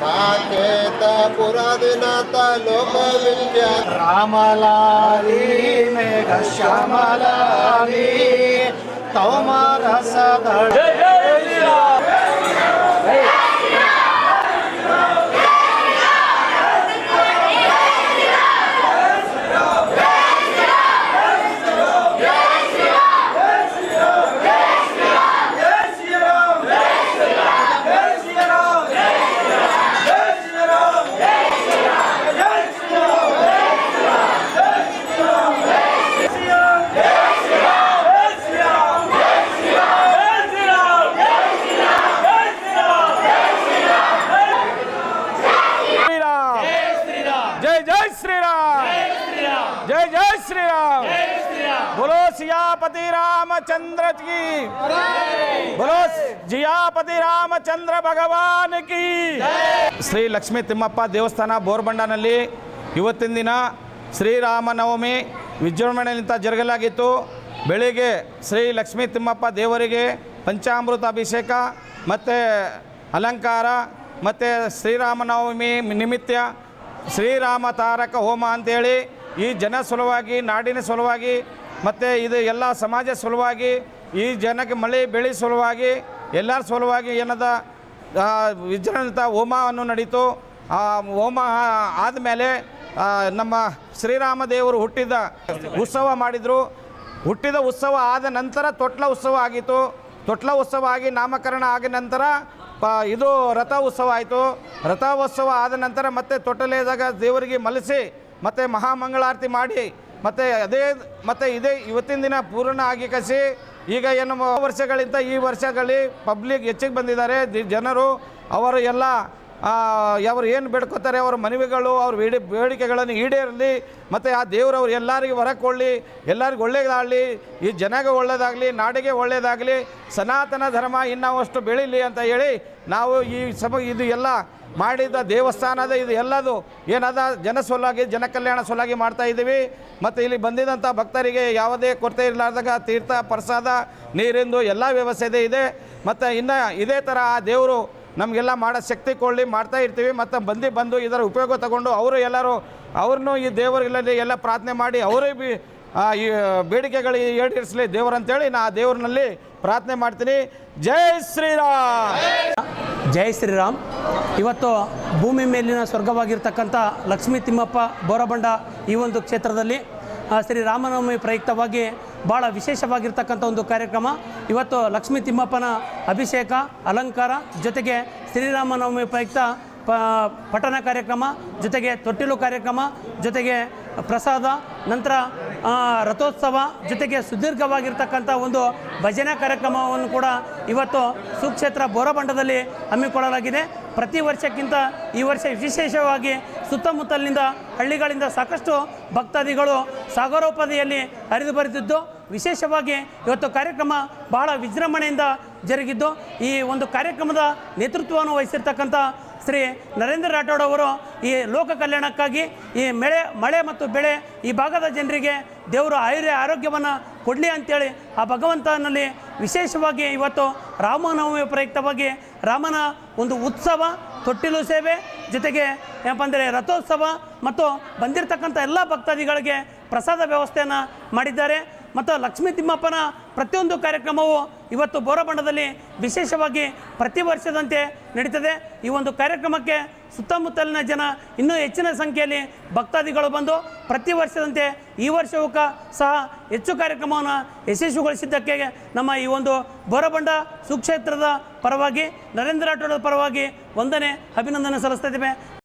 साकेत पुरादिनाथ लोक विद्या रामलाली मेघ श्यामलाली तोमारस धड बोलो सियापति रामचंद्र की बोलो जियापति ರಾಮಚಂದ್ರ ಭಗವಾನ್ ಕಿ ಶ್ರೀ ಲಕ್ಷ್ಮೀ ತಿಮ್ಮಪ್ಪ ದೇವಸ್ಥಾನ ಬೋರ್ಬಂಡನಲ್ಲಿ ಇವತ್ತಿನ ದಿನ ಶ್ರೀರಾಮನವಮಿ ವಿಜೃಂಭಣೆಯಿಂದ ಜರುಗಲಾಗಿತ್ತು ಬೆಳಿಗ್ಗೆ ಶ್ರೀ ಲಕ್ಷ್ಮೀ ತಿಮ್ಮಪ್ಪ ದೇವರಿಗೆ ಪಂಚಾಮೃತ ಅಭಿಷೇಕ ಮತ್ತು ಅಲಂಕಾರ ಮತ್ತು ಶ್ರೀರಾಮನವಮಿ ನಿಮಿತ್ತ ಶ್ರೀರಾಮ ತಾರಕ ಹೋಮ ಅಂತೇಳಿ ಈ ಜನ ಸಲುವಾಗಿ ನಾಡಿನ ಸಲುವಾಗಿ ಮತ್ತು ಇದು ಎಲ್ಲ ಸಮಾಜ ಸಲುವಾಗಿ, ಈ ಜನಕ್ಕೆ ಮಳೆ, ಬೆಳೆ ಸಲುವಾಗಿ, ಎಲ್ಲರ ಸಲುವಾಗಿ ಏನದ ವಿಜೃಂಭಿತ ಹೋಮವನ್ನು ನಡೀತು. ಆ, ಹೋಮ ಆದಮೇಲೆ ನಮ್ಮ ಶ್ರೀರಾಮ ದೇವರು ಹುಟ್ಟಿದ ಉತ್ಸವ ಮಾಡಿದರು. ಹುಟ್ಟಿದ ಉತ್ಸವ ಆದ ನಂತರ ತೊಟ್ಲ ಉತ್ಸವ ಆಗಿತ್ತು. ತೊಟ್ಲ ಉತ್ಸವ ಆಗಿ ನಾಮಕರಣ ಆದ ನಂತರ, ಪ, ಇದು ರಥ ಉತ್ಸವ ಆಯಿತು. ರಥ ಉತ್ಸವ ಆದ ನಂತರ ಮತ್ತೆ ತೊಟ್ಟಲೇದಾಗ ದೇವರಿಗೆ ಮಲಸಿ, ಮತ್ತು ಮಹಾಮಂಗಳಾರತಿ ಮಾಡಿ ಮತ್ತು ಅದೇ, ಮತ್ತು ಇದೇ ಇವತ್ತಿನ ದಿನ ಪೂರ್ಣ ಆಗಿ ಕಸಿ. ಈಗ ಏನು ವರ್ಷಗಳಿಂದ ಈ ವರ್ಷಗಳಲ್ಲಿ ಪಬ್ಲಿಕ್ ಹೆಚ್ಚಿಗೆ ಬಂದಿದ್ದಾರೆ. ಜನರು, ಅವರು ಎಲ್ಲ ಅವರು ಏನು ಬೇಡ್ಕೋತಾರೆ, ಅವರ ಮನವಿಗಳು, ಅವ್ರ ಬೇಡಿ, ಬೇಡಿಕೆಗಳನ್ನು ಈಡೇರಲಿ, ಮತ್ತು ಆ ದೇವರವ್ರು ಎಲ್ಲರಿಗೂ ಹೊರಕೊಳ್ಳಿ ಎಲ್ಲರಿಗೂ ಒಳ್ಳೇದಾಗಲಿ, ಈ ಜನಗೆ ಒಳ್ಳೆಯದಾಗಲಿ ನಾಡಿಗೆ ಒಳ್ಳೆಯದಾಗಲಿ ಸನಾತನ ಧರ್ಮ ಇನ್ನಷ್ಟು ಬೆಳೀಲಿ ಅಂತ ಹೇಳಿ ನಾವು ಈ ಸಭ, ಇದು ಎಲ್ಲ ಮಾಡಿದ ದೇವಸ್ಥಾನದ ಇದು ಎಲ್ಲದು ಏನದ, ಜನ ಸೊಲಾಗಿ, ಜನ ಕಲ್ಯಾಣ ಸೊಲಾಗಿ ಮಾಡ್ತಾ ಇದ್ದೀವಿ. ಮತ್ತು ಇಲ್ಲಿ ಬಂದಿದಂಥ ಭಕ್ತರಿಗೆ ಯಾವುದೇ ಕೊರತೆ ಇರಲಾರ್ದಾಗ ತೀರ್ಥ, ಪ್ರಸಾದ, ನೀರಿಂದು ಎಲ್ಲ ವ್ಯವಸ್ಥೆ ಇದೆ. ಮತ್ತು ಇನ್ನು ಇದೇ ಥರ ಆ ದೇವರು ನಮಗೆಲ್ಲ ಮಾಡೋ ಶಕ್ತಿ ಕೊಳ್ಳಿ ಮಾಡ್ತಾ ಇರ್ತೀವಿ, ಮತ್ತು ಬಂದು ಬಂದು ಇದರ ಉಪಯೋಗ ತಗೊಂಡು ಅವರು ಎಲ್ಲರೂ ಅವ್ರನ್ನೂ ಈ ದೇವರಲ್ಲಿ ಎಲ್ಲ ಪ್ರಾರ್ಥನೆ ಮಾಡಿ ಅವರೇ ಬಿ ಈ ಬೇಡಿಕೆಗಳು ಈಡೇರಿಸಲಿ ದೇವರು ಅಂತೇಳಿ ನಾ ಆ ದೇವ್ರನಲ್ಲಿ ಪ್ರಾರ್ಥನೆ ಮಾಡ್ತೀನಿ. ಜೈ ಶ್ರೀರಾಮ್! ಜೈ ಶ್ರೀರಾಮ್. ಇವತ್ತು ಭೂಮಿ ಮೇಲಿನ ಸ್ವರ್ಗವಾಗಿರ್ತಕ್ಕಂಥ ಲಕ್ಷ್ಮೀ ತಿಮ್ಮಪ್ಪ ಬೋರಬಂಡ ಈ ಒಂದು ಕ್ಷೇತ್ರದಲ್ಲಿ ಶ್ರೀ ರಾಮನವಮಿ ಪ್ರಯುಕ್ತವಾಗಿ ಭಾಳ ವಿಶೇಷವಾಗಿರ್ತಕ್ಕಂಥ ಒಂದು ಕಾರ್ಯಕ್ರಮ. ಇವತ್ತು ಲಕ್ಷ್ಮೀ ತಿಮ್ಮಪ್ಪನ ಅಭಿಷೇಕ, ಅಲಂಕಾರ, ಜೊತೆಗೆ ಶ್ರೀರಾಮನವಮಿ ಉಪಯುಕ್ತ ಪ ಕಾರ್ಯಕ್ರಮ, ಜೊತೆಗೆ ತೊಟ್ಟಿಲು ಕಾರ್ಯಕ್ರಮ, ಜೊತೆಗೆ ಪ್ರಸಾದ, ನಂತರ ರಥೋತ್ಸವ, ಜೊತೆಗೆ ಸುದೀರ್ಘವಾಗಿರ್ತಕ್ಕಂಥ ಒಂದು ಭಜನಾ ಕಾರ್ಯಕ್ರಮವನ್ನು ಕೂಡ ಇವತ್ತು ಸುಕ್ಷೇತ್ರ ಬೋರಬಂಡದಲ್ಲಿ ಹಮ್ಮಿಕೊಳ್ಳಲಾಗಿದೆ. ಪ್ರತಿ ವರ್ಷಕ್ಕಿಂತ ಈ ವರ್ಷ ವಿಶೇಷವಾಗಿ ಸುತ್ತಮುತ್ತಲಿನಿಂದ ಹಳ್ಳಿಗಳಿಂದ ಸಾಕಷ್ಟು ಭಕ್ತಾದಿಗಳು ಸಾಗರೋಪಾದಿಯಲ್ಲಿ ಹರಿದು ಬರೆದಿದ್ದು ವಿಶೇಷವಾಗಿ ಇವತ್ತು ಕಾರ್ಯಕ್ರಮ ಬಹಳ ವಿಜೃಂಭಣೆಯಿಂದ ಜರುಗಿದ್ದು. ಈ ಒಂದು ಕಾರ್ಯಕ್ರಮದ ನೇತೃತ್ವವನ್ನು ವಹಿಸಿರ್ತಕ್ಕಂಥ ಶ್ರೀ ನರೇಂದ್ರ ರಾಠೋಡ್ ಅವರು ಈ ಲೋಕ ಕಲ್ಯಾಣಕ್ಕಾಗಿ ಈ ಮಳೆ ಮಳೆ ಮತ್ತು ಬೆಳೆ ಈ ಭಾಗದ ಜನರಿಗೆ ದೇವರು ಆಯುರ್ಯ ಆರೋಗ್ಯವನ್ನು ಕೊಡಲಿ ಅಂತೇಳಿ ಆ ಭಗವಂತನಲ್ಲಿ ವಿಶೇಷವಾಗಿ ಇವತ್ತು ರಾಮನವಮಿ ಪ್ರಯುಕ್ತವಾಗಿ ರಾಮನ ಒಂದು ಉತ್ಸವ, ತೊಟ್ಟಿಲು ಸೇವೆ ಜೊತೆಗೆ ಏನಪ್ಪ ಅಂದರೆ ರಥೋತ್ಸವ ಮತ್ತು ಬಂದಿರತಕ್ಕಂಥ ಎಲ್ಲ ಭಕ್ತಾದಿಗಳಿಗೆ ಪ್ರಸಾದ ವ್ಯವಸ್ಥೆಯನ್ನು ಮಾಡಿದ್ದಾರೆ. ಮತ್ತು ಲಕ್ಷ್ಮೀ ತಿಮ್ಮಪ್ಪನ ಪ್ರತಿಯೊಂದು ಕಾರ್ಯಕ್ರಮವು ಇವತ್ತು ಬೋರಬಂಡದಲ್ಲಿ ವಿಶೇಷವಾಗಿ ಪ್ರತಿ ವರ್ಷದಂತೆ ನಡೀತದೆ. ಈ ಒಂದು ಕಾರ್ಯಕ್ರಮಕ್ಕೆ ಸುತ್ತಮುತ್ತಲಿನ ಜನ ಇನ್ನೂ ಹೆಚ್ಚಿನ ಸಂಖ್ಯೆಯಲ್ಲಿ ಭಕ್ತಾದಿಗಳು ಬಂದು ಪ್ರತಿ ವರ್ಷದಂತೆ ಈ ವರ್ಷವೂ ಸಹ ಹೆಚ್ಚು ಕಾರ್ಯಕ್ರಮವನ್ನು ಯಶಸ್ವಿಗೊಳಿಸಿದ್ದಕ್ಕೆ ನಮ್ಮ ಈ ಒಂದು ಬೋರಬಂಡ ಸುಕ್ಷೇತ್ರದ ಪರವಾಗಿ, ನರೇಂದ್ರ ರಾಠೋಡ್ ಪರವಾಗಿ ವಂದನೆ, ಅಭಿನಂದನೆ ಸಲ್ಲಿಸ್ತಾ ಇದ್ದೇವೆ.